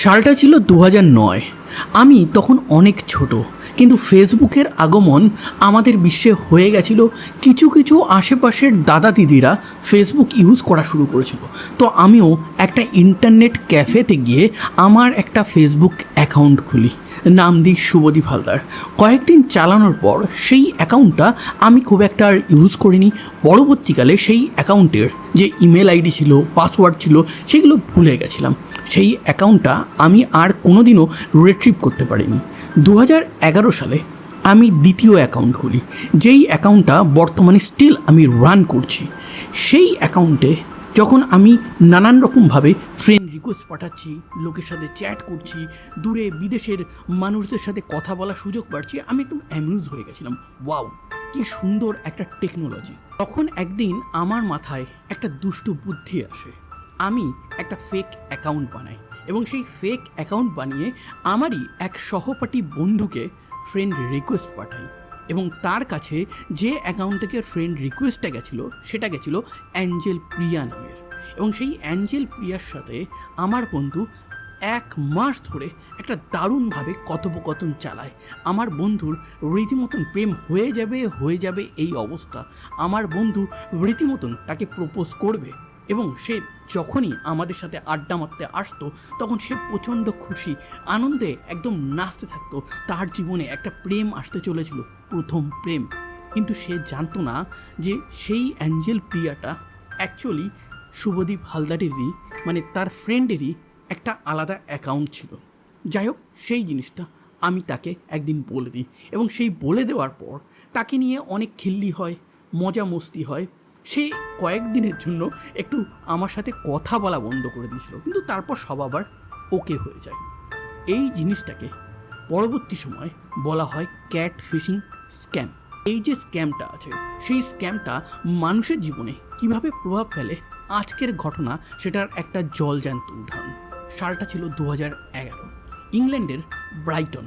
সালটা ছিল দু নয়। আমি তখন অনেক ছোট, কিন্তু ফেসবুকের আগমন আমাদের বিশ্বে হয়ে গেছিল। কিছু কিছু আশেপাশের দাদা দিদিরা ফেসবুক ইউজ করা শুরু করেছিল। তো আমিও একটা ইন্টারনেট ক্যাফেতে গিয়ে আমার একটা ফেসবুক অ্যাকাউন্ট খুলি। নাম দিই শুভদীপ হালদার। কয়েকদিন চালানোর পর সেই অ্যাকাউন্টটা আমি খুব একটা আর ইউজ করিনি। পরবর্তীকালে সেই অ্যাকাউন্টের যে ইমেল আইডি ছিল, পাসওয়ার্ড ছিল, সেগুলো ভুলে গেছিলাম। সেই অ্যাকাউন্টটা আমি আর কোনোদিনও রিট্রিভ করতে পারিনি। দু এগারো সালে আমি দ্বিতীয় অ্যাকাউন্ট খুলি, যেই অ্যাকাউন্টটা বর্তমানে স্টিল আমি রান করছি। সেই অ্যাকাউন্টে যখন আমি নানান রকমভাবে ফ্রেন্ড রিকোয়েস্ট পাঠাচ্ছি, লোকের সাথে চ্যাট করছি, দূরে বিদেশের মানুষদের সাথে কথা বলার সুযোগ পাচ্ছি, আমি একদম অ্যামিউজ হয়ে গেছিলাম। ওয়াও কি সুন্দর একটা টেকনোলজি তখন একদিন আমার মাথায় একটা দুষ্টু বুদ্ধি আসে। আমি একটা ফেক অ্যাকাউন্ট বানাই এবং সেই ফেক অ্যাকাউন্ট বানিয়ে আমারই এক সহপাঠী বন্ধুকে ফ্রেন্ড রিকোয়েস্ট পাঠাই এবং তার কাছে যে অ্যাকাউন্ট থেকে ফ্রেন্ড রিকোয়েস্টটা গেছিল, সেটা গেছিল অ্যাঞ্জেল প্রিয়া নামের। এবং সেই অ্যাঞ্জেল প্রিয়ার সাথে আমার বন্ধু এক মাস ধরে একটা দারুণভাবে কথোপকথন চালায়। আমার বন্ধুর রীতিমতন প্রেম হয়ে যাবে হয়ে যাবে এই অবস্থা। আমার বন্ধু রীতিমতন তাকে প্রপোজ করবে এবং সে যখনই আমাদের সাথে আড্ডা মারতে আসতো, তখন সে প্রচণ্ড খুশি, আনন্দে একদম নাচতে থাকতো। তার জীবনে একটা প্রেম আসতে চলেছিল, প্রথম প্রেম। কিন্তু সে জানতো না যে সেই অ্যাঞ্জেল প্রিয়াটা অ্যাকচুয়ালি শুভদীপ হালদারেরই মানে তার ফ্রেন্ডেরই একটা আলাদা অ্যাকাউন্ট ছিল। যাই হোক, সেই জিনিসটা আমি তাকে একদিন বলে দিই। এবং সেই বলে দেওয়ার পর তাকে নিয়ে অনেক খিল্লি হয় মজা মস্তি হয়। সে কয়েকদিনের জন্য একটু আমার সাথে কথা বলা বন্ধ করে দিয়েছিল, কিন্তু তারপর সব আবার ওকে হয়ে যায়। এই জিনিসটাকে পরবর্তী সময় বলা হয় ক্যাট ফিশিং স্ক্যাম এই যে স্ক্যামটা আছে, সেই স্ক্যামটা মানুষের জীবনে কীভাবে প্রভাব ফেলে, আজকের ঘটনা সেটার একটা জলজান্ত উদাহরণ। সালটা ছিল দু এগারো, ইংল্যান্ডের ব্রাইটন।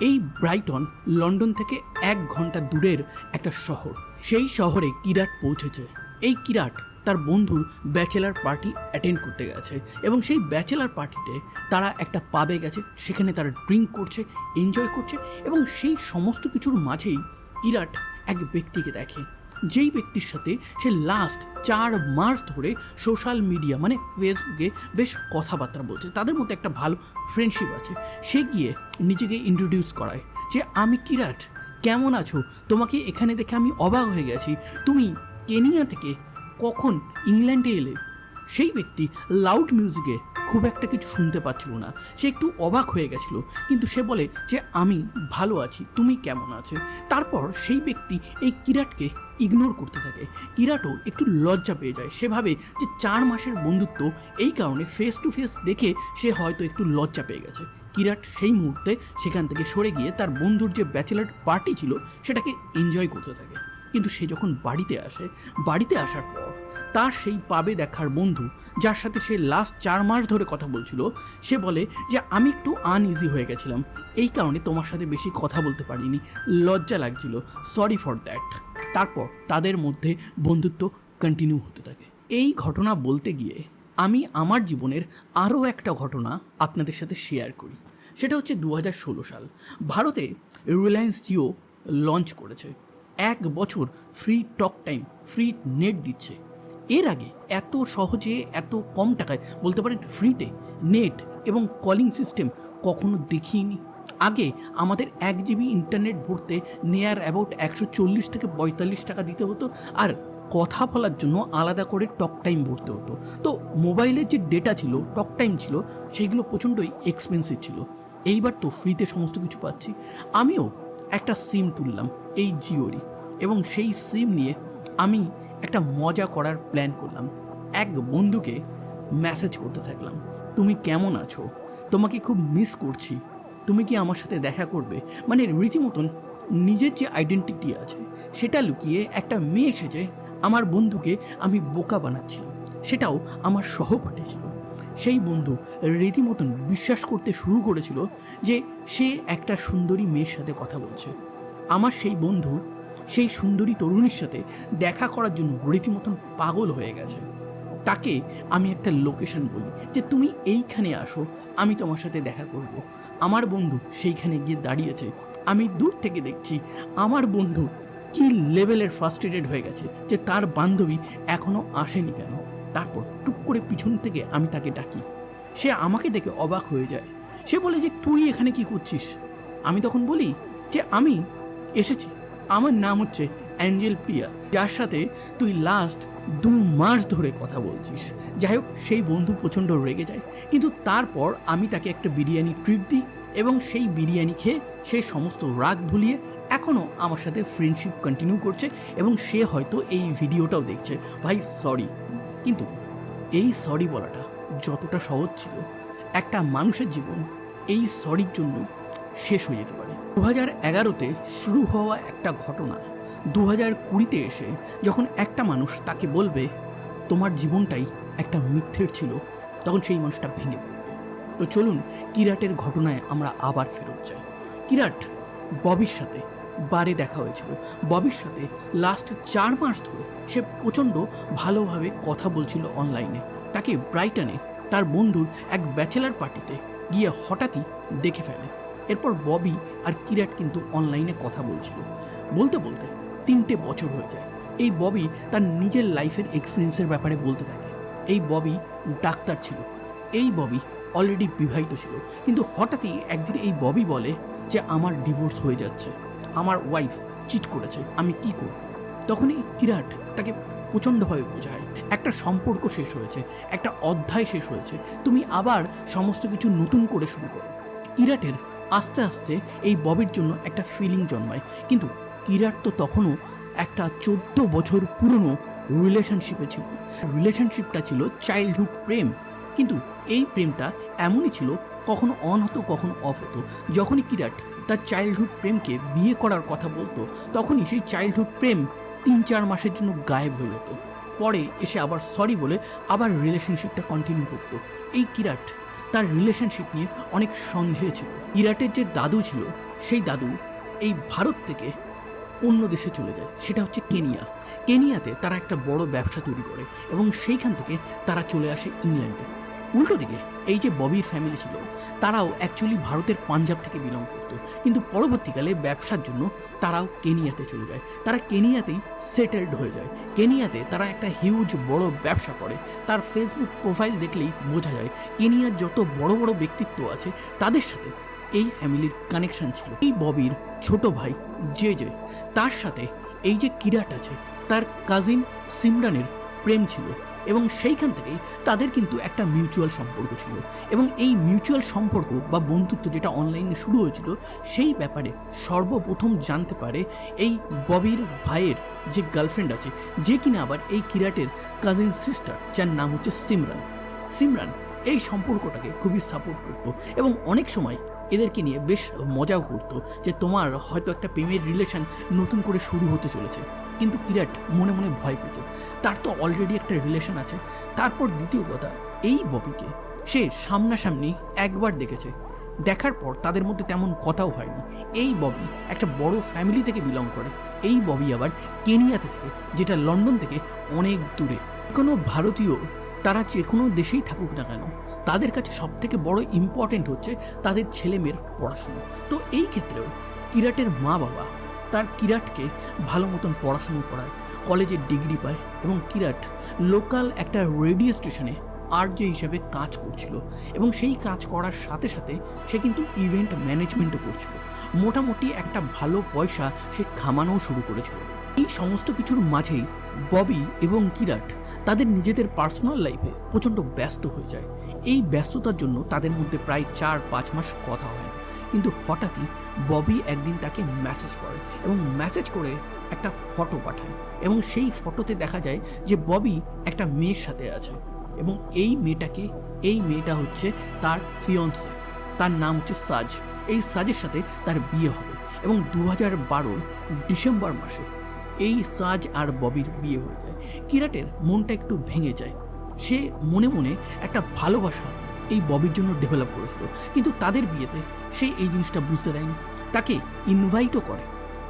এই ব্রাইটন লন্ডন থেকে এক ঘণ্টা দূরের একটা শহর। সেই শহরে কিরাট পৌঁছেছে। এই কিরাট তার বন্ধুর ব্যাচেলার পার্টি অ্যাটেন্ড করতে গেছে এবং সেই ব্যাচেলার পার্টিতে তারা একটা পাবে গেছে, সেখানে তারা ড্রিঙ্ক করছে, এনজয় করছে এবং সেই সমস্ত কিছুর মাঝেই কিরাট এক ব্যক্তিকে দেখে। যেই ব্যক্তির সাথে সে লাস্ট চার মাস ধরে সোশ্যাল মিডিয়া মানে ফেসবুকে বেশ কথাবার্তা বলছে, তাদের মধ্যে একটা ভালো ফ্রেন্ডশিপ আছে। সে গিয়ে নিজেকে ইন্ট্রোডিউস করায় যে, আমি কিরাট কেমন আছো? তোমাকে এখানে দেখে আমি অবাক হয়ে গেছি। তুমি কেনিয়া থেকে কখন ইংল্যান্ডে এলে? সেই ব্যক্তি লাউড মিউজিকে খুব একটা কিছু শুনতে পাচ্ছিল না। সে একটু অবাক হয়ে গেছিল, কিন্তু সে বলে যে, আমি ভালো আছি, তুমি কেমন আছে? তারপর সেই ব্যক্তি এই কিরাটকে ইগনোর করতে থাকে। কিরাটও একটু লজ্জা পেয়ে যায়। সেভাবে যে, চার মাসের বন্ধুত্ব এই কারণে ফেস টু ফেস দেখে সে হয়তো একটু লজ্জা পেয়ে গেছে। কিরাট সেই মুহূর্তে সেখান থেকে সরে গিয়ে তার বন্ধুর যে ব্যাচেলার পার্টি ছিল, সেটাকে এনজয় করতে থাকে। কিন্তু সে যখন বাড়িতে আসে, বাড়িতে আসার পর তার সেই পাবে দেখার বন্ধু, যার সাথে সে লাস্ট চার মাস ধরে কথা বলছিল, সে বলে যে, আমি একটু আনইজি হয়ে গেছিলাম। এই কারণে তোমার সাথে বেশি কথা বলতে পারিনি। লজ্জা লাগছিল। সরি ফর দ্যাট তারপর তাদের মধ্যে বন্ধুত্ব কন্টিনিউ হতে থাকে। এই ঘটনা বলতে গিয়ে আমি আমার জীবনের আরও একটা ঘটনা আপনাদের সাথে শেয়ার করি। সেটা হচ্ছে দু হাজার ষোলো সাল। ভারতে রিলায়েন্স জিও লঞ্চ করেছে। এক বছর free talk time free net দিচ্ছে। এর আগে এত সহজে, এত কম টাকায়, বলতে পারেন ফ্রিতে নেট এবং কলিং সিস্টেম কখনো দেখিনি। আগে আমাদের এক জিবি ইন্টারনেট ভরতে নেয়ার অ্যাবাউট একশো চল্লিশ থেকে পঁয়তাল্লিশ টাকা দিতে হতো। আর কথা বলার জন্য আলাদা করে টক টাইম ভরতে হতো। তো মোবাইলের যে ডেটা ছিল, টক টাইম ছিল, সেইগুলো প্রচণ্ডই এক্সপেন্সিভ ছিল। এইবার তো ফ্রিতে সমস্ত কিছু পাচ্ছি। আমিও একটা সিম তুললাম, এই জিওরই এবং সেই সিম নিয়ে আমি একটা মজা করার প্ল্যান করলাম। এক বন্ধুকে মেসেজ করতে থাকলাম, তুমি কেমন আছো? তোমাকে খুব মিস করছি। তুমি কি আমার সাথে দেখা করবে? মানে রীতিমতন নিজের যে আইডেন্টিটি আছে, সেটা লুকিয়ে একটা মেয়ে এসেছে আমার বন্ধুকে আমি বোকা বানাচ্ছিলাম। সেটাও আমার সহপাঠী ছিল। সেই বন্ধু রীতিমতন বিশ্বাস করতে শুরু করেছিল যে সে একটা সুন্দরী মেয়ের সাথে কথা বলছে। আমার সেই বন্ধু, সেই সুন্দরী তরুণীর সাথে দেখা করার জন্য রীতিমতন পাগল হয়ে গেছে। তাকে আমি একটা লোকেশন বলি যে, তুমি এইখানে আসো, আমি তোমার সাথে দেখা করব। আমার বন্ধু সেইখানে গিয়ে দাঁড়িয়েছে। আমি দূর থেকে দেখছি আমার বন্ধু কি লেভেলের ফার্স্ট্রেটেড হয়ে গেছে যে তার বান্ধবী এখনও আসেনি কেন? তারপর টুক করে পিছন থেকে আমি তাকে ডাকি। সে আমাকে দেখে অবাক হয়ে যায়। সে বলে যে, তুই এখানে কি করছিস? আমি তখন বলি যে, আমি এসেছি। আমার নাম হচ্ছে অ্যাঞ্জেল প্রিয়া। যার সাথে তুই লাস্ট দু মাস ধরে কথা বলছিস। যাই হোক, সেই বন্ধু প্রচণ্ড রেগে যায়। কিন্তু তারপর আমি তাকে একটা বিরিয়ানি ট্রিট দিই এবং সেই বিরিয়ানি খেয়ে সে সমস্ত রাগ ভুলিয়ে এখনও আমার সাথে ফ্রেন্ডশিপ কন্টিনিউ করছে এবং সে হয়তো এই ভিডিওটাও দেখছে। ভাই সরি কিন্তু এই সরি বলাটা যতটা সহজ ছিল, একটা মানুষের জীবন এই সরির জন্যই শেষ হয়ে যেতে পারে। দু হাজার এগারোতে শুরু হওয়া একটা ঘটনা দু হাজার কুড়িতে এসে যখন একটা মানুষ তাকে বলবে, তোমার জীবনটাই একটা মিথ্যের ছিল তখন সেই মানুষটা ভেঙে পড়বে। তো চলুন কিরাটের ঘটনায় আমরা আবার ফেরত যাই। কিরাট, ববির সাথে বারে দেখা হয়েছিল। ববির সাথে লাস্ট চার মাস ধরে সে প্রচণ্ড ভালোভাবে কথা বলছিল অনলাইনে তাকে ব্রাইটনে তার বন্ধুর এক ব্যাচেলার পার্টিতে গিয়ে হঠাৎই দেখে ফেলে। এরপর ববি আর কিরাট কিন্তু অনলাইনে কথা বলছিল। বলতে বলতে তিনটে বছর হয়ে যায়। এই ববি তার নিজের লাইফের এক্সপিরিয়েন্সের ব্যাপারে বলতে থাকে। এই ববি ডাক্তার ছিল। এই ববি অলরেডি বিবাহিত ছিল। কিন্তু হঠাৎই একদিন এই ববি বলে যে, আমার ডিভোর্স হয়ে যাচ্ছে। আমার ওয়াইফ চিট করেছে, আমি কি করব? তখনই কিরাট তাকে প্রচণ্ডভাবে বোঝায়। একটা সম্পর্ক শেষ হয়েছে, একটা অধ্যায় শেষ হয়েছে, তুমি আবার সমস্ত কিছু নতুন করে শুরু করো। কিরাটের আস্তে আস্তে এই ববির জন্য একটা ফিলিং জন্মায়। কিন্তু কিরাট তো তখনও একটা চোদ্দ বছর পুরনো রিলেশনশিপে ছিল। রিলেশনশিপটা ছিল চাইল্ডহুড প্রেম। কিন্তু এই প্রেমটা এমনই ছিল, কখনো অন হতো, কখনো অফ হতো। যখনই কিরাট তার চাইল্ডহুড প্রেমকে বিয়ে করার কথা বলতো, তখনই সেই চাইল্ডহুড প্রেম তিন চার মাসের জন্য গায়েব হয়ে যেত। পরে এসে আবার সরি বলে আবার রিলেশনশিপটা কন্টিনিউ করতো। এই কিরাট তার রিলেশনশিপ নিয়ে অনেক সন্দেহে ছিল। কিরাটের যে দাদু ছিল, সেই দাদু এই ভারত থেকে অন্য দেশে চলে যায়। সেটা হচ্ছে কেনিয়া। কেনিয়াতে তারা একটা বড় ব্যবসা তৈরি করে এবং সেইখান থেকে তারা চলে আসে ইংল্যান্ডে। উল্টো দিকে, এই যে ববির ফ্যামিলি ছিল, তারাও অ্যাকচুয়ালি ভারতের পাঞ্জাব থেকে বিলং করতো। কিন্তু পরবর্তীকালে ব্যবসার জন্য তারাও কেনিয়াতে চলে যায়। তারা কেনিয়াতেই সেটেলড হয়ে যায়। কেনিয়াতে তারা একটা হিউজ বড় ব্যবসা করে। তার ফেসবুক প্রোফাইল দেখলেই বোঝা যায়, কেনিয়ার যত বড় বড় ব্যক্তিত্ব আছে, তাদের সাথে এই ফ্যামিলির কানেকশন ছিল। এই ববির ছোট ভাই জে জে, তার সাথে এই যে কিরাট আছে, তার কাজিন সিমরানের প্রেম ছিল। এবং সেইখান থেকেই তাদের কিন্তু একটা মিউচুয়াল সম্পর্ক ছিল। এবং এই মিউচুয়াল সম্পর্ক বা বন্ধুত্ব যেটা অনলাইনে শুরু হয়েছিল, সেই ব্যাপারে সর্বপ্রথম জানতে পারে এই ববির ভাইয়ের যে গার্লফ্রেন্ড আছে, যে কিনা আবার এই কিরাটের কাজিন সিস্টার যার নাম হচ্ছে সিমরান। সিমরান এই সম্পর্কটাকে খুবই সাপোর্ট করতো এবং অনেক সময় এদেরকে নিয়ে বেশ মজাও করতো যে তোমার হয়তো একটা প্রেমের রিলেশন নতুন করে শুরু হতে চলেছে। কিন্তু কিরাট মনে মনে ভয় পেত তার তো অলরেডি একটা রিলেশন আছে। তারপর দ্বিতীয় কথা, এই ববিকে সে সামনাসামনি একবার দেখেছে। দেখার পর তাদের মধ্যে তেমন কথাও হয়নি। এই ববি একটা বড় ফ্যামিলি থেকে বিলং করে। এই ববি আবার কেনিয়াতে থেকে, যেটা লন্ডন থেকে অনেক দূরে। কোনো ভারতীয় তারা যে কোনো দেশেই থাকুক না কেন, তাদের কাছে সব থেকে বড় ইম্পর্টেন্ট হচ্ছে তাদের ছেলে মেয়ের পড়াশুনো। তো এই ক্ষেত্রেও কিরাটের মা বাবা তার কিরাটকে ভালো মতন পড়াশুনো করায়, কলেজের ডিগ্রি পায় এবং কিরাট লোকাল একটা রেডিও স্টেশনে আরজে হিসাবে কাজ করছিল এবং সেই কাজ করার সাথে সাথে সে কিন্তু ইভেন্ট ম্যানেজমেন্টও করছিল। মোটামুটি একটা ভালো পয়সা সে খামানোও শুরু করেছিল। এই সমস্ত কিছুর মাঝেই ববি এবং কিরাট তাদের নিজেদের পার্সোনাল লাইফে প্রচণ্ড ব্যস্ত হয়ে যায়। এই ব্যস্ততার জন্য তাদের মধ্যে প্রায় চার পাঁচ মাস কথা হয় না। কিন্তু হঠাৎই ববি একদিন তাকে মেসেজ করে এবং মেসেজ করে একটা ফটো পাঠায় এবং সেই ফটোতে দেখা যায় যে ববি একটা মেয়ের সাথে আছে এবং এই মেয়েটাকে, এই মেয়েটা হচ্ছে তার ফিয়ন্সে তার নাম হচ্ছে সাজ। এই সাজের সাথে তার বিয়ে হবে এবং দু হাজার বারোর ডিসেম্বর মাসে এই সাজ আর ববির বিয়ে হয়ে যায়। কিরাটের মনটা একটু ভেঙে যায়। সে মনে মনে একটা ভালোবাসা এই ববির জন্য ডেভেলপ করেছিল। কিন্তু তাদের বিয়েতে সে এই জিনিসটা বুঝতে দেয়নি। তাকে ইনভাইটও করে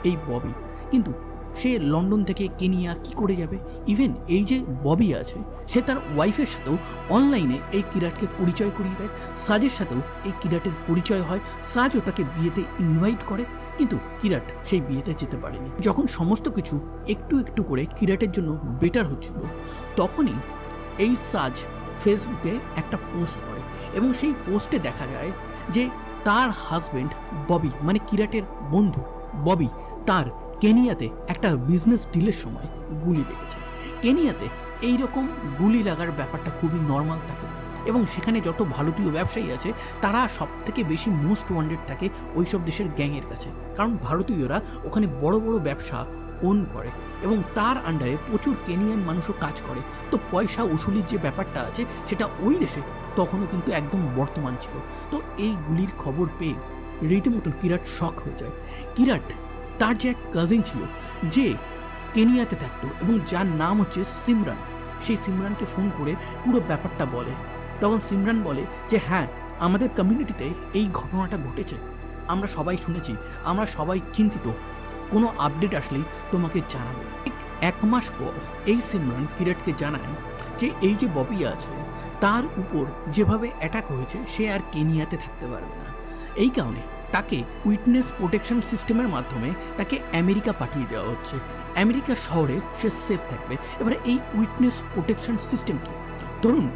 এই ববি। কিন্তু সে লন্ডন থেকে কেনিয়া কি করে যাবে? ইভেন এই যে ববি আছে, সে তার ওয়াইফের সাথেও অনলাইনে এই কিরাটকে পরিচয় করিয়ে দেয়। সাজের সাথেও এই কিরাটের পরিচয় হয়। সাজও তাকে বিয়েতে ইনভাইট করে। কিন্তু কিরাট সেই বিয়েতে যেতে পারেনি। যখন সমস্ত কিছু একটু একটু করে কিরাটের জন্য বেটার হচ্ছিল, তখনই এই সাজ ফেসবুকে একটা পোস্ট করে এবং সেই পোস্টে দেখা যায় যে তার হাজবেন্ড ববি মানে কিরাটের বন্ধু ববি, তার কেনিয়াতে একটা বিজনেস ডিলের সময় গুলি লেগেছে। কেনিয়াতে এই রকম গুলি লাগার ব্যাপারটা খুবই নর্মাল থাকে এবং সেখানে যত ভারতীয় ব্যবসায়ী আছে, তারা সব থেকে বেশি মোস্ট ওয়ান্টেড থাকে ওই সব দেশের গ্যাংয়ের কাছে। কারণ ভারতীয়রা ওখানে বড় বড় ব্যবসা ওন করে এবং তার আন্ডারে প্রচুর কেনিয়ান মানুষও কাজ করে। তো পয়সা উসুলির যে ব্যাপারটা আছে, সেটা ওই দেশে তখনও কিন্তু একদম বর্তমান ছিল। তো এই গুলির খবর পেয়ে রীতিমতন কিরাট শখ হয়ে যায়। কিরাট তার যে এক কাজিন ছিল, যে কেনিয়াতে থাকতো এবং যার নাম হচ্ছে সিমরান। সেই সিমরানকে ফোন করে পুরো ব্যাপারটা বলে। তখন সিমরান বলে যে হ্যাঁ আমাদের কমিউনিটিতে এই ঘটনাটা ঘটেছে। আমরা সবাই শুনেছি, আমরা সবাই চিন্তিত। কোনো আপডেট আসলেই তোমাকে জানাব। এক মাস পর এই সিমরান কিরাটকে জানায় যে, এই যে ববি আছে, তার উপর যেভাবে অ্যাটাক হয়েছে, সে আর কেনিয়াতে থাকতে পারবে না। এই কারণে তাকে উইটনেস প্রোটেকশন সিস্টেমের মাধ্যমে তাকে আমেরিকা পাঠিয়ে দেওয়া হচ্ছে। আমেরিকা শহরে সে সেফ থাকবে। এবারে এই উইটনেস প্রোটেকশন সিস্টেম কি? ধরুন,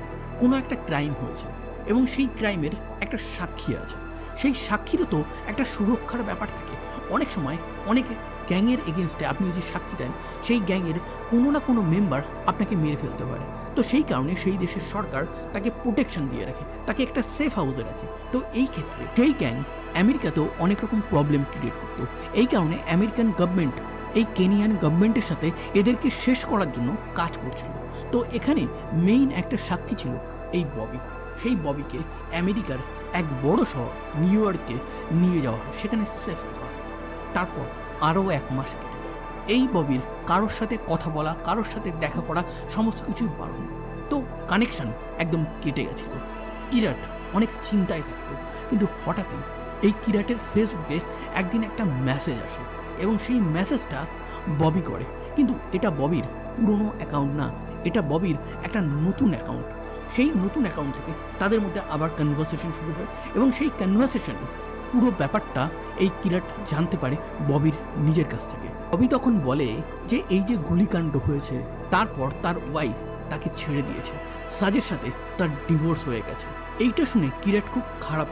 কোনো একটা ক্রাইম হয়েছে এবং সেই ক্রাইমের একটা সাক্ষী আছে। সেই সাক্ষীরও তো একটা সুরক্ষার ব্যাপার থাকে। অনেক সময় অনেক গ্যাংয়ের এগেনস্টে আপনি যদি সাক্ষী দেন, সেই গ্যাংয়ের কোনো না কোনো মেম্বার আপনাকে মেরে ফেলতে পারে। তো সেই কারণে সেই দেশের সরকার তাকে প্রোটেকশন দিয়ে রাখে, তাকে একটা সেফ হাউসে রাখে। তো এই ক্ষেত্রে সেই গ্যাং আমেরিকাতেও অনেক রকম প্রবলেম ক্রিয়েট করতো। এই কারণে আমেরিকান গভর্নমেন্ট এই কেনিয়ান গভর্নমেন্টের সাথে এদেরকে শেষ করার জন্য কাজ করছিল। তো এখানে মেইন একটা সাক্ষী ছিল এই ববি সেই ববিকে আমেরিকার এক বড় শহর নিউ ইয়র্কে নিয়ে যাওয়া হয়, সেখানে সেফ হয়। তারপর আরও এক মাস কেটে যায়। এই ববির কারোর সাথে কথা বলা, কারোর সাথে দেখা করা, সমস্ত কিছুই বারণ। তো কানেকশন একদম কেটে গেছিল। কিরাট অনেক চিন্তায় থাকতো, কিন্তু হঠাৎই এই কিরাটের ফেসবুকে একদিন একটা মেসেজ আসে এবং সেই মেসেজটা ববি করে। কিন্তু এটা ববির পুরনো অ্যাকাউন্ট না, এটা ববির একটা নতুন অ্যাকাউন্ট সেই নতুন অ্যাকাউন্ট থেকে তাদের মধ্যে আবার কনভারসেশন শুরু হয় এবং সেই কনভারসেশনে পুরো ব্যাপারটা এই কিরাট জানতে পারে ববির নিজের কাছ থেকে। ববি তখন বলে যে, এই যে গুলিকাণ্ড হয়েছে, তারপর তার ওয়াইফ তাকে ছেড়ে দিয়েছে। সাজের সাথে তার ডিভোর্স হয়ে গেছে। এইটা শুনে কিরাট খুব খারাপ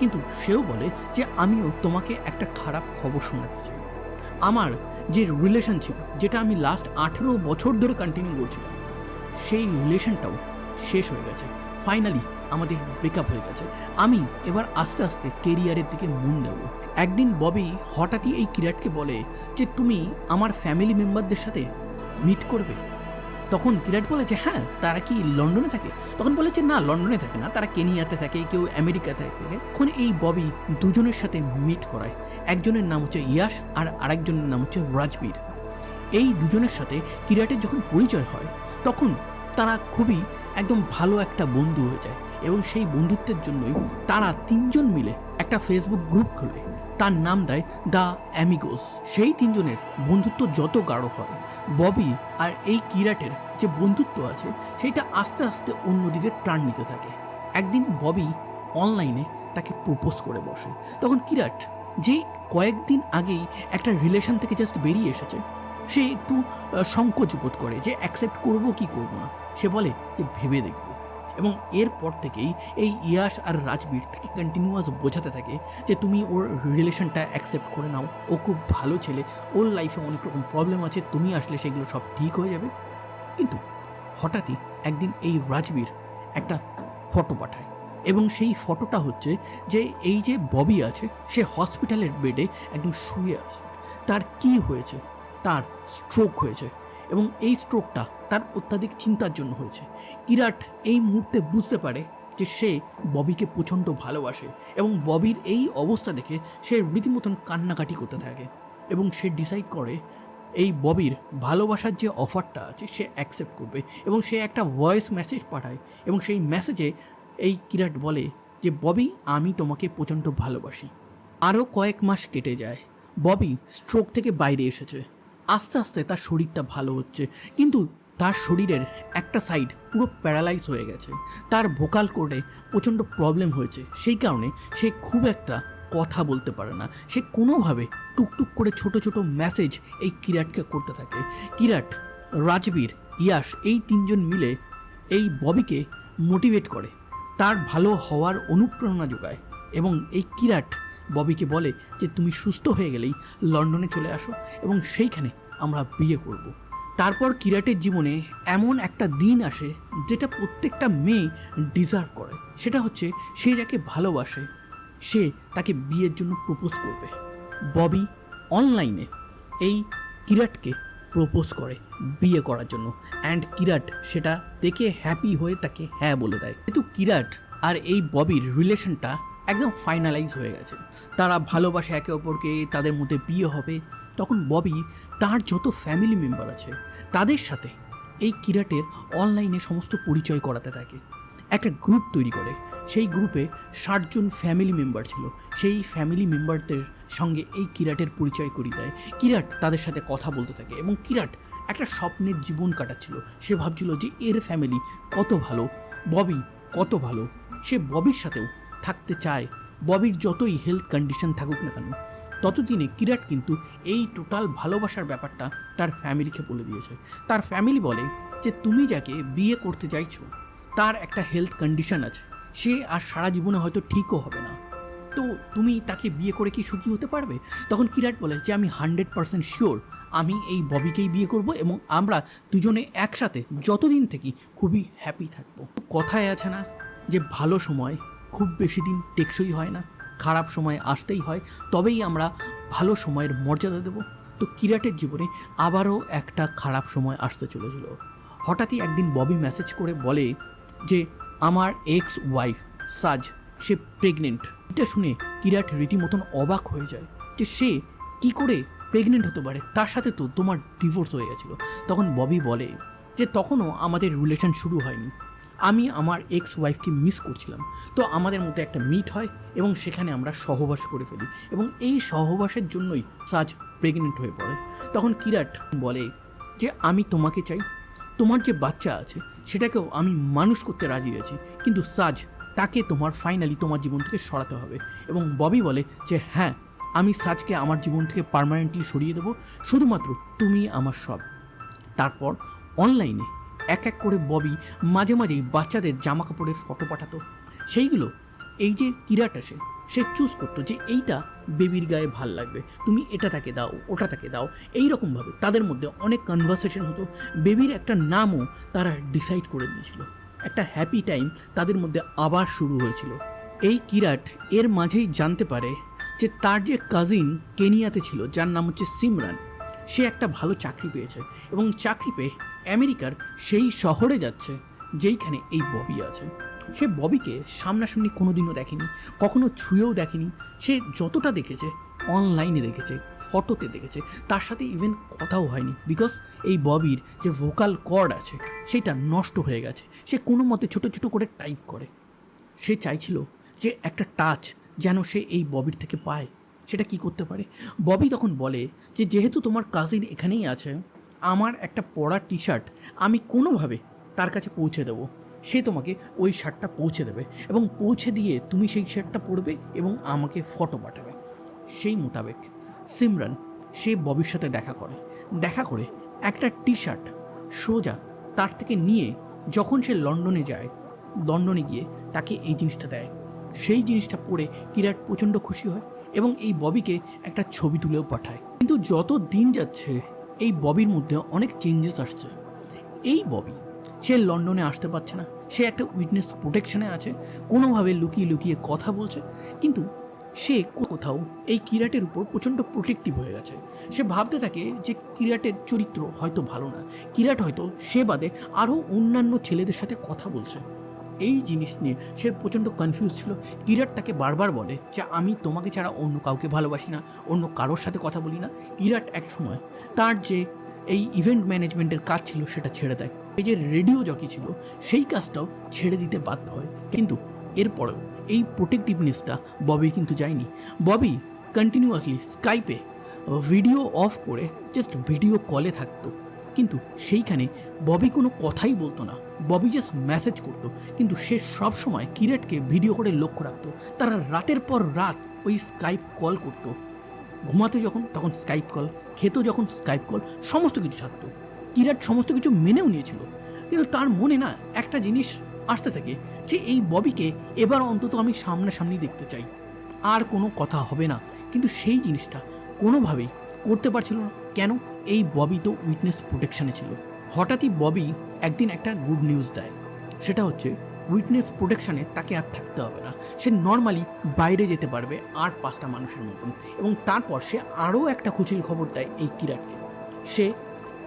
কিন্তু সেও বলে যে আমিও তোমাকে একটা খারাপ খবর শোনাতে চাই। আমার যে রিলেশন ছিল, যেটা আমি লাস্ট আঠেরো বছর ধরে কন্টিনিউ করছিলাম, সেই রিলেশনটাও শেষ হয়ে গেছে। ফাইনালি আমাদের ব্রেকআপ হয়ে গেছে। আমি এবার আস্তে আস্তে কেরিয়ারের দিকে মন দেব। একদিন ববি হঠাৎই এই কিরাটকে বলে যে, তুমি আমার ফ্যামিলি মেম্বারদের সাথে মিট করবে? তখন কিরাট বলে যে হ্যাঁ তারা কি লন্ডনে থাকে? তখন বলে যে, না, লন্ডনে থাকে না। তারা কেনিয়াতে থাকে, কেউ আমেরিকাতে থাকে। তখন এই ববি দুজনের সাথে মিট করায়। একজনের নাম হচ্ছে ইয়াশ আর আরেকজনের নাম হচ্ছে রাজবীর। এই দুজনের সাথে কিরাটের যখন পরিচয় হয়, তখন তারা খুবই একদম ভালো একটা বন্ধু হয়ে যায় এবং সেই বন্ধুত্বের জন্যই তারা তিনজন মিলে একটা ফেসবুক গ্রুপ খোলে। তার নাম দেয় দ্য অ্যামিগোস। সেই তিনজনের বন্ধুত্ব যত গাঢ় হয় ববি আর এই কিরাটের যে বন্ধুত্ব আছে, সেইটা আস্তে আস্তে অন্যদিকে টান নিতে থাকে। একদিন ববি অনলাইনে তাকে প্রপোজ করে বসে। তখন কিরাট যেই কয়েকদিন আগেই একটা রিলেশন থেকে জাস্ট বেরিয়ে এসেছে, সে একটু সংকোচ বোধ করে যে অ্যাকসেপ্ট করব কি করব না। সে বলে যে, ভেবে দেখব। এবং এরপর থেকেই এই ইয়াশ আর রাজবীর তাকে কন্টিনিউয়াস বোঝাতে থাকে যে তুমি ওর রিলেশনটা অ্যাকসেপ্ট করে নাও। ও খুব ভালো ছেলে। ওর লাইফে অনেক রকম প্রবলেম আছে। তুমি আসলে সেগুলো সব ঠিক হয়ে যাবে। কিন্তু হঠাৎই একদিন এই রাজবীর একটা ফটো পাঠায় এবং সেই ফটোটা হচ্ছে যে এই যে ববি আছে, সে হসপিটালের বেডে একদম শুয়ে আছে। তার কি হয়েছে? তার স্ট্রোক হয়েছে। এবং এই স্ট্রোকটা তার অত্যাধিক চিন্তার জন্য হয়েছে। কিরাট এই মুহূর্তে বুঝতে পারে যে সে ববিকে প্রচণ্ড ভালোবাসে এবং ববির এই অবস্থা দেখে সে রীতিমতন কান্নাকাটি করতে থাকে এবং সে ডিসাইড করে এই ববির ভালোবাসার যে অফারটা আছে সে অ্যাকসেপ্ট করবে এবং সে একটা ভয়েস মেসেজ পাঠায় এবং সেই মেসেজে এই কিরাট বলে যে, ববি, আমি তোমাকে প্রচণ্ড ভালোবাসি। আরও কয়েক মাস কেটে যায়। ববি স্ট্রোক থেকে বাইরে এসেছে। আস্তে আস্তে তার শরীরটা ভালো হচ্ছে। কিন্তু তার শরীরের একটা সাইড পুরো প্যারালাইজ হয়ে গেছে। তার ভোকাল কোডে প্রচণ্ড প্রবলেম হয়েছে। সেই কারণে সে খুব একটা কথা বলতে পারে না। সে কোনোভাবে টুকটুক করে ছোট ছোট মেসেজ এই কিরাটকে করতে থাকে। কিরাট, রাজবীর ইয়াশ এই তিনজন মিলে এই ববিকে মোটিভেট করে। তার ভালো হওয়ার অনুপ্রেরণা যোগায় এবং এই কিরাট ববিকে বলে যে তুমি সুস্থ হয়ে গেলেই লন্ডনে চলে আসো এবং সেইখানে আমরা বিয়ে করব। তারপর কিরাটের জীবনে এমন একটা দিন আসে যেটা প্রত্যেকটা মেয়ে ডিজার্ভ করে। সেটা হচ্ছে সে যাকে ভালোবাসে, সে তাকে বিয়ের জন্য প্রপোজ করবে। ববি অনলাইনে এই কিরাটকে প্রপোজ করে বিয়ে করার জন্য। অ্যান্ড কিরাট সেটা দেখে হ্যাপি হয়ে তাকে হ্যাঁ বলে দেয়। কিন্তু কিরাট আর এই ববির রিলেশনটা একদম ফাইনালাইজ হয়ে গেছে। তারা ভালোবাসে একে অপরকে, তাদের মধ্যে বিয়ে হবে। তখন ববি তার যত ফ্যামিলি মেম্বার আছে, তাদের সাথে এই কিরাটের অনলাইনে সমস্ত পরিচয় করাতে থাকে। একটা গ্রুপ তৈরি করে। সেই গ্রুপে ষাটজন ফ্যামিলি মেম্বার ছিল। সেই ফ্যামিলি মেম্বারদের সঙ্গে এই কিরাটের পরিচয় করিয়ে দেয়। কিরাট তাদের সাথে কথা বলতে থাকে এবং কিরাট একটা স্বপ্নের জীবন কাটাচ্ছিল। সে ভাবছিল যে এর ফ্যামিলি কত ভালো, ববি কত ভালো। সে ববির সাথেও থাকতে চায়। ববির যতই হেলথ কন্ডিশন থাকুক না কেন, ততদিনে কিরাট কিন্তু এই টোটাল ভালোবাসার ব্যাপারটা তার ফ্যামিলিকে বলে দিয়েছে। তার ফ্যামিলি বলে যে, তুমি যাকে বিয়ে করতে চাইছো, তার একটা হেলথ কন্ডিশন আছে। সে আর সারা জীবনে হয়তো ঠিকও হবে না। তো তুমি তাকে বিয়ে করে কি সুখী হতে পারবে? তখন কিরাট বলে যে, আমি হান্ড্রেড পার্সেন্ট শিওর আমি এই ববিকেই বিয়ে করব এবং আমরা দুজনে একসাথে যতদিন থেকে খুবই হ্যাপি থাকব। কথায় আছে না যে, ভালো সময় খুব বেশি দিন টেকসই হয় না। খারাপ সময় আসতেই হয়। তবেই আমরা ভালো সময়ের মর্যাদা দেব। তো কিরাটের জীবনে আবারও একটা খারাপ সময় আসতে চলেছিল। হঠাৎই একদিন ববি মেসেজ করে বলে যে, আমার এক্স ওয়াইফ সাজ, সে প্রেগনেন্ট এটা শুনে কিরাট রীতিমতন অবাক হয়ে যায় যে, সে কি করে প্রেগনেন্ট হতে পারে? তার সাথে তো তোমার ডিভোর্স হয়ে গেছিল। তখন ববি বলে যে, তখনও আমাদের রিলেশন শুরু হয়নি। আমি আমার এক্স ওয়াইফকে মিস করছিলাম। তো আমাদের মধ্যে একটা মিট হয় এবং সেখানে আমরা সহবাস করে ফেলি এবং এই সহবাসের জন্যই সাজ প্রেগনেন্ট হয়ে পড়ে। তখন কিরাট বলে যে, আমি তোমাকে চাই। তোমার যে বাচ্চা আছে, সেটাকেও আমি মানুষ করতে রাজি আছি। কিন্তু সাজ, তাকে তোমার ফাইনালি তোমার জীবন থেকে সরাতে হবে। এবং ববি বলে যে হ্যাঁ আমি সাজকে আমার জীবন থেকে পার্মানেন্টলি সরিয়ে দেবো। শুধুমাত্র তুমি আমার সব। তারপর অনলাইনে এক এক করে ববি মাঝে মাঝেই বাচ্চাদের জামা কাপড়ের ফটো পাঠাতো। সেইগুলো, এই যে কিরাট আসে সে চুজ করতো যে এইটা বেবির গায়ে ভালো লাগবে, তুমি এটা তাকে দাও, ওটা তাকে দাও, এই রকমভাবে তাদের মধ্যে অনেক কনভারসেশন হতো। বেবির একটা নামও তারা ডিসাইড করে নিয়েছিল। একটা হ্যাপি টাইম তাদের মধ্যে আবার শুরু হয়েছিল। এই কিরাট এর মাঝেই জানতে পারে যে তার যে কাজিন কেনিয়াতে ছিল, যার নাম হচ্ছে সিমরান, সে একটা ভালো চাকরি পেয়েছে এবং চাকরি পেয়ে আমেরিকার সেই শহরে যাচ্ছে, যেইখানে এই ববি আছে। সে ববিকে সামনাসামনি কোনোদিনও দেখেনি, কখনো ছুঁয়েও দেখেনি। সে যতটা দেখেছে, অনলাইনে দেখেছে, ফটোতে দেখেছে, তার সাথে ইভেন কথাও হয়নি। বিকজ এই ববির যে ভোকাল কর্ড আছে, সেটা নষ্ট হয়ে গেছে। সে কোনো মতে ছোটো ছোটো করে টাইপ করে। সে চাইছিল যে একটা টাচ যেন সে এই ববির থেকে পায়। সেটা কি করতে পারে? ববি তখন বলে যে, যেহেতু তোমার কাজিন এখানেই আছে আমার একটা পরা টি শার্ট আমি কোনোভাবে তার কাছে পৌঁছে দেবো। সে তোমাকে ওই শার্টটা পৌঁছে দেবে এবং পৌঁছে দিয়ে তুমি সেই শার্টটা পরবে এবং আমাকে ফটো পাঠাবে। সেই মোতাবেক সিমরান সে ববির সাথে দেখা করে। দেখা করে একটা টি শার্ট সোজা তার থেকে নিয়ে যখন সে লন্ডনে যায়, লন্ডনে গিয়ে তাকে এই জিনিসটা দেয়। সেই জিনিসটা পরে কিরাট প্রচণ্ড খুশি হয় এবং এই ববিকে একটা ছবি তুলেও পাঠায়। কিন্তু যত দিন যাচ্ছে এই ববির মধ্যে অনেক চেঞ্জেস আসছে। এই ববি, সে লন্ডনে আসতে পারছে না। সে একটা উইটনেস প্রোটেকশনে আছে, কোনোভাবে লুকিয়ে লুকিয়ে কথা বলছে, কিন্তু সে কোথাও এই কিরাটের উপর প্রচণ্ড প্রোটেক্টিভ হয়ে গেছে। সে ভাবতে থাকে যে কিরাটের চরিত্র হয়তো ভালো না। কিরাট হয়তো সে বাদে আরও অন্যান্য ছেলেদের সাথে কথা বলছে। এই জিনিস নিয়ে সে প্রচণ্ড কনফিউজ ছিল। কিরাট তাকে বারবার বলে যে, আমি তোমাকে ছাড়া অন্য কাউকে ভালোবাসি না, অন্য কারোর সাথে কথা বলি না। কিরাট এক সময় তার যে এই ইভেন্ট ম্যানেজমেন্টের কাজ ছিল, সেটা ছেড়ে দেয়। এই যে রেডিও জকি ছিল, সেই কাজটাও ছেড়ে দিতে বাধ্য হয়। কিন্তু এরপরেও এই প্রোটেক্টিভনেসটা ববির কিন্তু যায়নি। ববি কন্টিনিউয়াসলি স্কাইপে ভিডিও অফ করে জাস্ট ভিডিও কলে থাকতো। কিন্তু সেইখানে ববি কোনো কথাই বলতো না। ববি জাস্ট মেসেজ করতো, কিন্তু সে সব সময় কিরেটকে ভিডিও করে লক্ষ্য রাখতো। তারা রাতের পর রাত ওই স্কাইপ কল করতো। ঘুমাতে যখন, তখন স্কাইপ কল খেতো যখন স্কাইপ কল সমস্ত কিছু থাকতো কিরাট সমস্ত কিছু মেনেও নিয়েছিল। কিন্তু তার মনে না একটা জিনিস আসতে থাকে যে এই ববিকে এবার অন্তত আমি সামনাসামনি দেখতে চাই। আর কোনো কথা হবে না। কিন্তু সেই জিনিসটা কোনোভাবেই করতে পারছিল না। কেন? এই ববি তো উইটনেস প্রোটেকশনে ছিল। হঠাৎই ববি একদিন একটা গুড নিউজ দেয়। সেটা হচ্ছে উইটনেস প্রোটেকশনে তাকে আর থাকতে হবে না। সে নর্মালি বাইরে যেতে পারবে আর পাঁচটা মানুষের মতন। এবং তারপর সে আরও একটা খুশির খবর দেয় এই কিরাটকে সে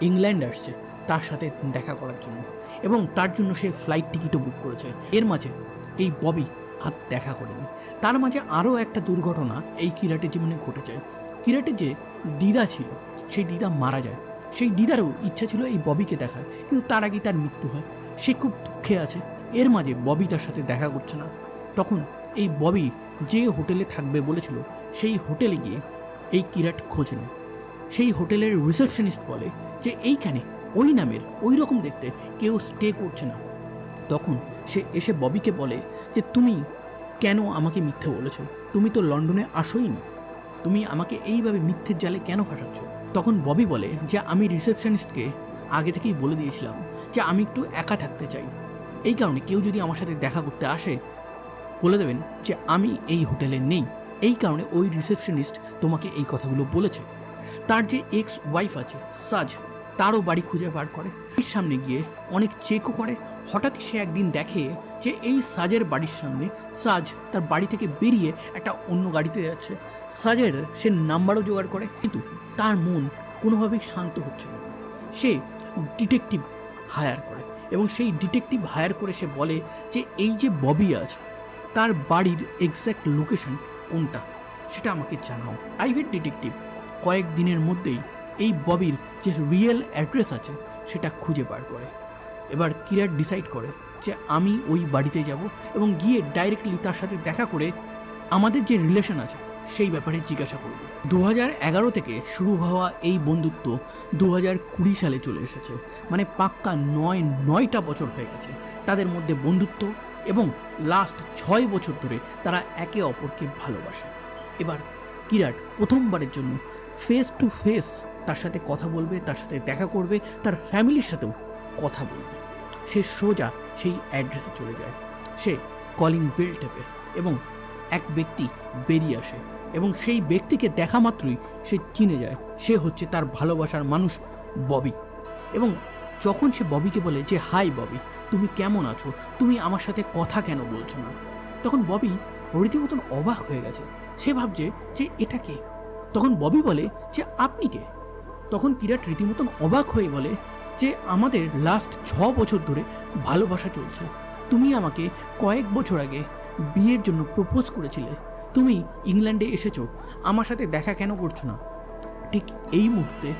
ইংল্যান্ড আসছে তার সাথে দেখা করার জন্য। এবং তার জন্য সে ফ্লাইট টিকিটও বুক করেছে। এর মাঝে এই ববি আর দেখা করেনি। তার মাঝে আরও একটা দুর্ঘটনা এই কিরাটের জীবনে ঘটে যায় কিরাটের যে দিদা ছিল সেই দিদা মারা যায়। সেই দিদারও ইচ্ছা ছিল এই ববিকে দেখার, কিন্তু তার আগে তার মৃত্যু হয়। সে খুব দুঃখে আছে। এর মাঝে ববি তার সাথে দেখা করছে না। তখন এই ববি যে হোটেলে থাকবে বলেছিল, সেই হোটেলে গিয়ে এই কিরাট খোঁজ নেয়। সেই হোটেলের রিসেপশনিস্ট বলে যে, এইখানে, ওই নামের, ওই রকম দেখতে কেউ স্টে করছে না। তখন সে এসে ববিকে বলে যে, তুমি কেন আমাকে মিথ্যে বলেছ? তুমি তো লন্ডনে আসোই নি। তুমি আমাকে এইভাবে মিথ্যের জালে কেন ফাঁসাচ্ছ? তখন ববি বলে যে আমি রিসেপশনিস্টকে আগে থেকেই বলে দিয়েছিলাম যে আমি একটু একা থাকতে চাই। এই কারণে কেউ যদি আমার সাথে দেখা করতে আসে, বলে দেবেন যে আমি এই হোটেলে নেই। এই কারণে ওই রিসেপশনিস্ট তোমাকে এই কথাগুলো বলেছে। তার যে এক্স ওয়াইফ আছে, সাজ, তারও বাড়ি খুঁজে বার করে। এর সামনে গিয়ে অনেক চেকও করে। হঠাৎ সে একদিন দেখে যে এই সাজের বাড়ির সামনে সাজ তার বাড়ি থেকে বেরিয়ে একটা অন্য গাড়িতে যাচ্ছে। সাজের সে নাম্বারও জোগাড় করে। কিন্তু তার মন কোনোভাবেই শান্ত হচ্ছে না। সে ডিটেকটিভ হায়ার করে এবং সেই ডিটেকটিভ হায়ার করে সে বলে যে এই যে ববি আছে, তার বাড়ির এক্স্যাক্ট লোকেশন কোনটা সেটা আমাকে জানাও। প্রাইভেট ডিটেকটিভ কয়েক দিনের মধ্যেই এই ববির যে রিয়েল অ্যাড্রেস আছে সেটা খুঁজে বার করে। এবার কিরাট ডিসাইড করে যে আমি ওই বাড়িতে যাব এবং গিয়ে ডাইরেক্টলি তার সাথে দেখা করে আমাদের যে রিলেশন আছে সেই ব্যাপারে জিজ্ঞাসা করব। দু এগারো থেকে শুরু হওয়া এই বন্ধুত্ব দু কুড়ি সালে চলে এসেছে। মানে পাক্কা নয়, নয়টা বছর হয়ে গেছে। তাদের মধ্যে বন্ধুত্ব এবং লাস্ট ছয় বছর ধরে তারা একে অপরকে ভালোবাসে। এবার কিরাট প্রথমবারের জন্য ফেস টু ফেস তার সাথে কথা বলবে, তার সাথে দেখা করবে, তার ফ্যামিলির সাথেও কথা বলবে। সে সোজা সেই অ্যাড্রেসে চলে যায়। সে কলিং বেল টেপে এবং এক ব্যক্তি বেরিয়ে আসে এবং সেই ব্যক্তিকে দেখা মাত্রই সে চিনে যায়। সে হচ্ছে তার ভালোবাসার মানুষ ববি। এবং যখন সে ববিকে বলে যে, হাই ববি, তুমি কেমন আছো? তুমি আমার সাথে কথা কেন বলছো না? তখন ববি রীতিমতন অবাক হয়ে গেছে। সে ভাবছে যে, এটা কে? তখন ববি বলে যে, আপনি কে? তখন কিরাট রীতিমতন অবাক হয়ে বলে যে, আমাদের লাস্ট ছ বছর ধরে ভালোবাসা চলছে। তুমি আমাকে কয়েক বছর আগে বিয়ের জন্য প্রপোজ করেছিলে। তুমি ইংল্যান্ডে এসেছ। আমার সাথে দেখা কেন করছ না? ঠিক এই মুহূর্তে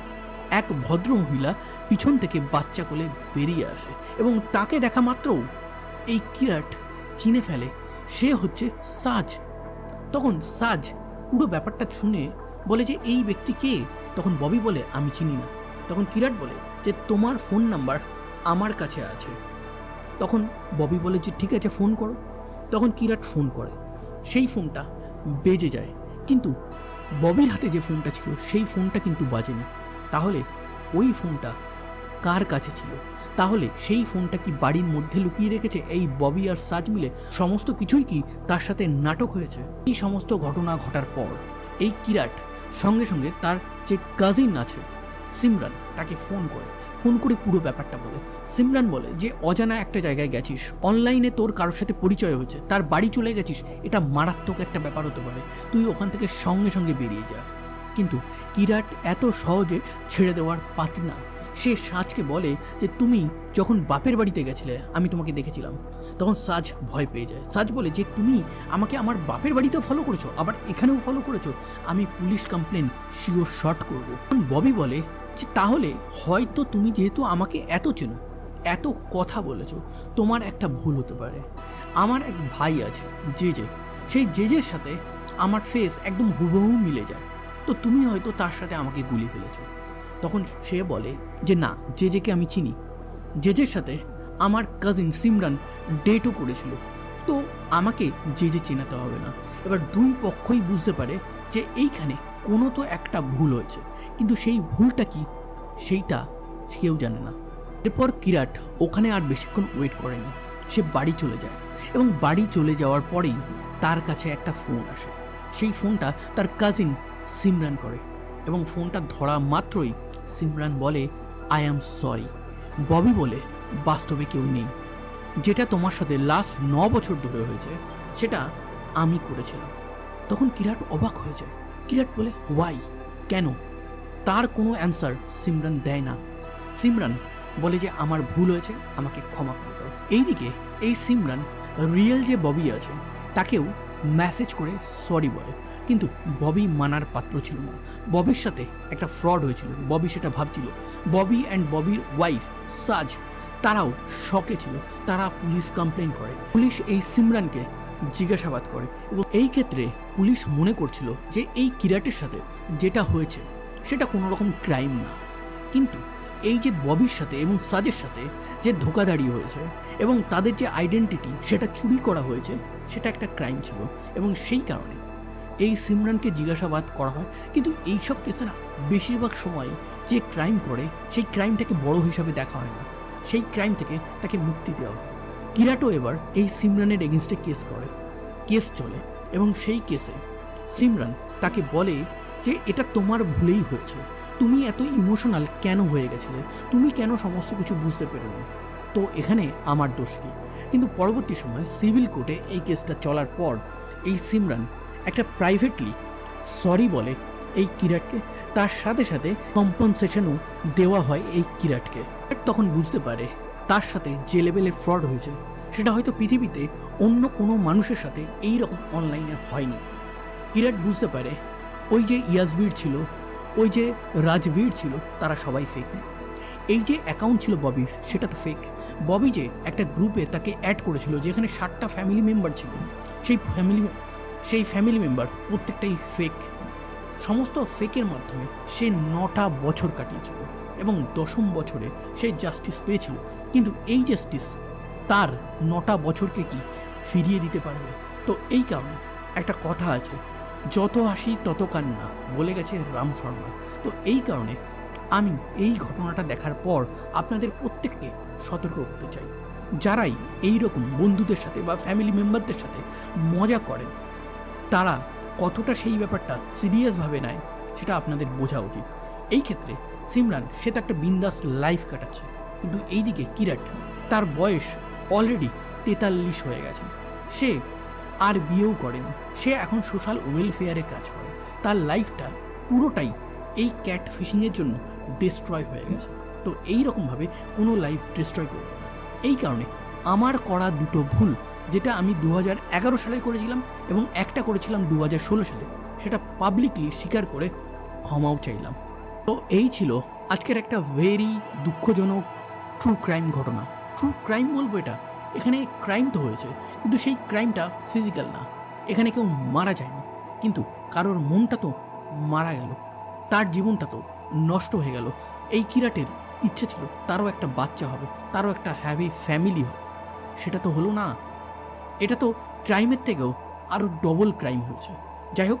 এক ভদ্র মহিলা পিছন থেকে বাচ্চা কোলে বেরিয়ে আসে এবং তাকে দেখা মাত্রও এই কিরাট চিনে ফেলে। সে হচ্ছে সাজ। তখন সাজ পুরো ব্যাপারটা শুনে বলে যে, এই ব্যক্তি কে? তখন ববি বলে, আমি চিনি না। তখন কিরাট বলে যে, তোমার ফোন নাম্বার আমার কাছে আছে। তখন ববি বলে যে, ঠিক আছে, ফোন করো। তখন কিরাট ফোন করে। সেই ফোনটা বেজে যায়। কিন্তু ববির হাতে যে ফোনটা ছিল, সেই ফোনটা কিন্তু বাজেনি। তাহলে ওই ফোনটা কার কাছে ছিল? তাহলে সেই ফোনটা কি বাড়ির মধ্যে লুকিয়ে রেখেছে? এই ববি আর সাজ মিলে সমস্ত কিছুই কি তার সাথে নাটক হয়েছে? এই সমস্ত ঘটনা ঘটার পর এই কিরাট সঙ্গে সঙ্গে তার যে কাজিন আছে, সিমরান, তাকে ফোন করে। ফোন করে পুরো ব্যাপারটা বলে। সিমরান বলে যে, অজানা একটা জায়গায় গেছিস। অনলাইনে তোর কারোর সাথে পরিচয় হয়েছে। তার বাড়ি চলে গেছিস। এটা মারাত্মক একটা ব্যাপার হতে পারে। তুই ওখান থেকে সঙ্গে সঙ্গে বেরিয়ে যা। কিন্তু কিরাট এত সহজে ছেড়ে দেওয়ার পাতি না। সে সাজকে বলে যে, তুমি যখন বাপের বাড়িতে গেছিলে, আমি তোমাকে দেখেছিলাম। তখন সাজ ভয় পেয়ে যায়। সাজ বলে যে, তুমি আমাকে আমার বাপের বাড়িতেও ফলো করেছ, আবার এখানেও ফলো করেছ। আমি পুলিশ কমপ্লেন শিওর শর্ট করব। ববি বলে যে, তাহলে হয়তো তুমি যেহেতু আমাকে এত চেনো, এত কথা বলেছ, তোমার একটা ভুল হতে পারে। আমার এক ভাই আছে, জেজে। সেই জেজের সাথে আমার ফেস একদম হুবহু মিলে যায়। তো তুমি হয়তো তার সাথে আমাকে গুলি ফেলেছো। তখন সে বলে যে, না যে জেকে আমি চিনি। জেজের সাথে আমার কাজিন সিমরান ডেটও করেছিল। তো আমাকে যে যে চেনাতে হবে না। এবার দুই পক্ষই বুঝতে পারে যে এইখানে কোনো তো একটা ভুল হয়েছে। কিন্তু সেই ভুলটা কি, সেইটা কেউ জানে না। এরপর কিরাট ওখানে আর বেশিক্ষণ ওয়েট করেনি। সে বাড়ি চলে যায় এবং বাড়ি চলে যাওয়ার পরেই তার কাছে একটা ফোন আসে। সেই ফোনটা তার কাজিন সিমরান করে এবং ফোনটা ধরা মাত্রই সিমরান বলে আই অ্যাম সরি ববি বলে বাস্তবে কেউ নেই। যেটা তোমার সাথে লাস্ট ন বছর ধরে হয়েছে, সেটা আমি করেছিলাম। তখন কিরাট অবাক হয়ে যায়। কিরাট বলে ওয়াই কেন? তার কোনো অ্যান্সার সিমরান দেয় না। সিমরান বলে যে, আমার ভুল হয়েছে, আমাকে ক্ষমা করে দাও। এইদিকে এই সিমরান রিয়েল যে ববি আছে, তাকেও মেসেজ করে সরি বলে। কিন্তু ববি মানার পাত্র ছিল না। ববির সাথে একটা ফ্রড হয়েছিল। ববি সেটা ভাবছিল। ববি অ্যান্ড ববির ওয়াইফ সাজ তারাও শকে ছিল। তারা পুলিশ কমপ্লেন করে। পুলিশ এই সিমরানকে জিজ্ঞাসাবাদ করে এবং এই ক্ষেত্রে পুলিশ মনে করছিল যে এই কিরাটের সাথে যেটা হয়েছে, সেটা কোনো রকম ক্রাইম না। কিন্তু এই যে ববির সাথে এবং সাজের সাথে যে ধোকাধাড়ি হয়েছে এবং তাদের যে আইডেন্টিটি সেটা চুরি করা হয়েছে, সেটা একটা ক্রাইম ছিল এবং সেই কারণে এই সিমরানকে জিজ্ঞাসাবাদ করা হয়। কিন্তু এইসব কেসে না বেশিরভাগ সময় যে ক্রাইম করে, সেই ক্রাইমটাকে বড় হিসাবে দেখা হয় না। সেই ক্রাইম থেকে তাকে মুক্তি দেওয়া কিরাটো এবার এই সিমরানের এগেনস্টে কেস করে। কেস চলে এবং সেই কেসে সিমরান তাকে বলে যে, এটা তোমার ভুলেই হয়েছে। তুমি এত ইমোশনাল কেন হয়ে গেছিলে? তুমি কেন সমস্ত কিছু বুঝতে পেরেছ তো এখানে আমার দোষ কি? কিন্তু পরবর্তী সময় সিভিল কোর্টে এই কেসটা চলার পর এই সিমরান একটা প্রাইভেটলি সরি বলে এই কিরাটকে। তার সাথে সাথে কম্পনসেশনও দেওয়া হয় এই কিরাটকে। তখন বুঝতে পারে তার সাথে যে লেভেলের ফ্রড হয়েছে, সেটা হয়তো পৃথিবীতে অন্য কোনো মানুষের সাথে এই রকম অনলাইনে হয়নি। কিরাট বুঝতে পারে ওই যে ইয়াসবীর ছিল, ওই যে রাজবীর ছিল, তারা সবাই ফেক এই যে অ্যাকাউন্ট ছিল ববির, সেটা তো ফেক ববি যে একটা গ্রুপে তাকে অ্যাড করেছিল, যেখানে ষাটটা ফ্যামিলি মেম্বার ছিল, সেই ফ্যামিলি সেই ফ্যামিলি মেম্বার প্রত্যেকটাই ফেক সমস্ত ফেকের মাধ্যমে সে নটা বছর কাটিয়েছিল। এবং দশম বছরে সে জাস্টিস পেয়েছিল। কিন্তু এই জাস্টিস তার নটা বছরকে কি ফিরিয়ে দিতে পারবে? তো এই কারণে একটা কথা আছে, যত হাসি তত কান্না, বলে গেছে রাম শর্মা। তো এই কারণে আমি এই ঘটনাটা দেখার পর আপনাদের প্রত্যেককে সতর্ক করতে চাই। যারাই এই রকম বন্ধুদের সাথে বা ফ্যামিলি মেম্বারদের সাথে মজা করেন, তারা কতটা সেই ব্যাপারটা সিরিয়াসভাবে নেয়, সেটা আপনাদের বোঝা উচিত। এই ক্ষেত্রে সিমরান, সে তো একটা বিন্দাস লাইফ কাটাচ্ছে। কিন্তু এইদিকে কিরাট, তার বয়স অলরেডি তেতাল্লিশ হয়ে গেছে। সে আর বিয়েও করেনি। সে এখন সোশ্যাল ওয়েলফেয়ারে কাজ করে। তার লাইফটা পুরোটাই এই ক্যাট ফিশিংয়ের জন্য ডিস্ট্রয় হয়ে গেছে। তো এই রকমভাবে কোনো লাইফ ডিস্ট্রয় করবে না। এই কারণে আমার করা দুটো ভুল, যেটা আমি দু এগারো সালে করেছিলাম এবং একটা করেছিলাম দু হাজার ষোলো সালে, সেটা পাবলিকলি স্বীকার করে ক্ষমাও চাইলাম। তো এই ছিল আজকের একটা ভেরি দুঃখজনক ট্রু ক্রাইম ঘটনা। ট্রু ক্রাইম বলব এটা। এখানে ক্রাইম তো হয়েছে, কিন্তু সেই ক্রাইমটা ফিজিক্যাল না। এখানে কেউ মারা যায়নি। কিন্তু কারোর মনটা তো মারা গেল। তার জীবনটা তো নষ্ট হয়ে গেল। এই কিরাটের ইচ্ছে ছিল, তারও একটা বাচ্চা হবে, তারও একটা হ্যাভি ফ্যামিলি হবে। সেটা তো হলো না। এটা তো ক্রাইমের থেকেও আরও ডবল ক্রাইম হয়েছে। যাই হোক